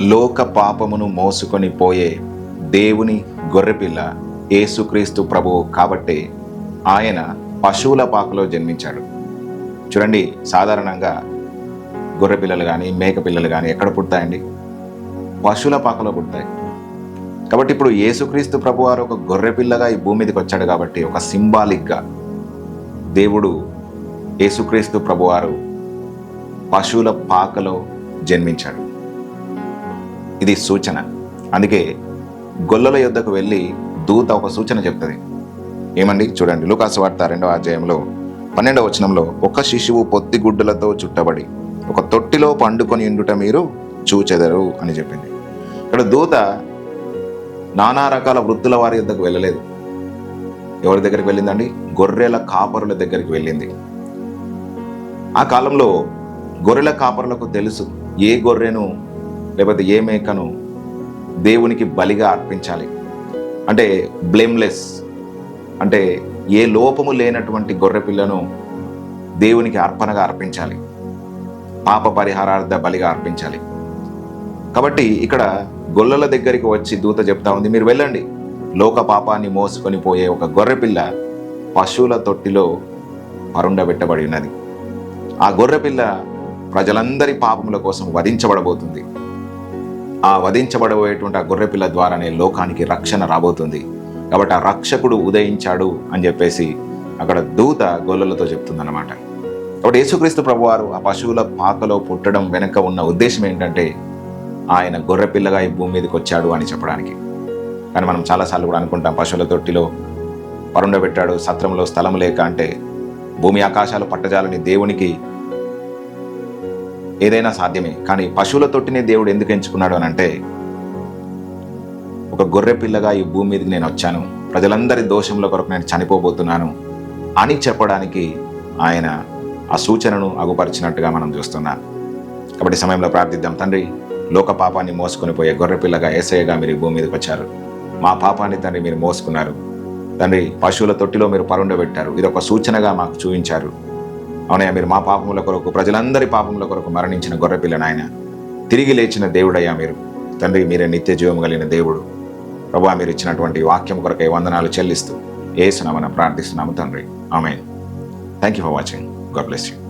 లోక పాపమును మోసుకొని పోయే దేవుని గొర్రెపిల్ల యేసుక్రీస్తు ప్రభువు కాబట్టే ఆయన పశువుల పాకలో జన్మించాడు. చూడండి సాధారణంగా గొర్రె పిల్లలు కానీ మేక పిల్లలు కానీ ఎక్కడ పుడతాయండి? పశువుల పాకలో పుడతాయి. కాబట్టి ఇప్పుడు యేసుక్రీస్తు ప్రభు వారు ఒక గొర్రె పిల్లగా ఈ భూమి మీదకి వచ్చాడు కాబట్టి ఒక సింబాలిక్గా దేవుడు యేసుక్రీస్తు ప్రభువారు పశువుల పాకలో జన్మించాడు. ఇది సూచన. అందుకే గొల్లల యుద్ధకు వెళ్ళి దూత ఒక సూచన చెప్తుంది. ఏమండి? చూడండి లూకాసు వార్త రెండవ అధ్యాయంలో పన్నెండవ వచనంలో ఒక శిశువు పొత్తి గుడ్డలతో చుట్టబడి ఒక తొట్టిలో పండుకొని ఉండుట మీరు చూచెదరు అని చెప్పింది. ఇక్కడ దూత నానా రకాల వృత్తుల వారి యుద్ధకు వెళ్ళలేదు. ఎవరి దగ్గరికి వెళ్ళిందండి? గొర్రెల కాపరుల దగ్గరికి వెళ్ళింది. ఆ కాలంలో గొర్రెల కాపరులకు తెలుసు ఏ గొర్రెను లేకపోతే ఏ మేకను దేవునికి బలిగా అర్పించాలి? అంటే బ్లేమ్లెస్ అంటే ఏ లోపము లేనటువంటి గొర్రెపిల్లను దేవునికి అర్పణగా అర్పించాలి. పాప పరిహారార్థ బలిగా అర్పించాలి. కాబట్టి ఇక్కడ గొల్లల దగ్గరికి వచ్చి దూత చెప్తా ఉంది మీరు వెళ్ళండి. లోక పాపాన్ని మోసుకొని పోయే ఒక గొర్రెపిల్ల పశువుల తొట్టిలో పరుండబెట్టబడి ఉన్నది. ఆ గొర్రెపిల్ల ప్రజలందరి పాపముల కోసం వధించబడబోతుంది. ఆ వధించబడబోయేటువంటి ఆ గొర్రెపిల్ల ద్వారానే లోకానికి రక్షణ రాబోతుంది. కాబట్టి ఆ రక్షకుడు ఉదయించాడు అని చెప్పేసి అక్కడ దూత గొల్లలతో చెప్తుందన్నమాట. కాబట్టి యేసుక్రీస్తు ప్రభువారు ఆ పశువుల పాకలో పుట్టడం వెనుక ఉన్న ఉద్దేశం ఏంటంటే ఆయన గొర్రెపిల్లగా ఈ భూమి మీదకి వచ్చాడు అని చెప్పడానికి. కానీ మనం చాలాసార్లు కూడా అనుకుంటాం పశువుల తొట్టిలో పరుండబెట్టాడు సత్రంలో స్థలం లేక అంటే భూమి ఆకాశాలు పట్టజాలని దేవునికి ఏదైనా సాధ్యమే. కానీ పశువుల తొట్టినే దేవుడు ఎందుకు ఎంచుకున్నాడు అని అంటే ఒక గొర్రె పిల్లగా ఈ భూమి మీదకి నేను వచ్చాను. ప్రజలందరి దోషంలో కొరకు నేను చనిపోబోతున్నాను అని చెప్పడానికి ఆయన ఆ సూచనను అగుపరిచినట్టుగా మనం చూస్తున్నాం. కాబట్టి సమయంలో ప్రార్థిద్దాం. తండ్రి లోక పాపాన్ని మోసుకొని పోయే గొర్రె పిల్లగా ఏసయ్యగా మీరు భూమి మీదకి వచ్చారు. మా పాపాన్ని తండ్రి మీరు మోసుకున్నారు. తండ్రి పశువుల తొట్టిలో మీరు పరుండబెట్టారు. ఇది ఒక సూచనగా మాకు చూపించారు. అవునయ్యా మీరు మా పాపముల కొరకు ప్రజలందరి పాపముల కొరకు మరణించిన గొర్రెపిల్ల నాయన తిరిగి లేచిన దేవుడయ్యా మీరు. తండ్రి మీరే నిత్య జీవం కలిగిన దేవుడు. ప్రభా మీరు ఇచ్చినటువంటి వాక్యం కొరకై వందనాలు చెల్లిస్తూ ఏసునామన ప్రార్థిస్తున్నాము తండ్రి. ఆమె thank you for watching God bless you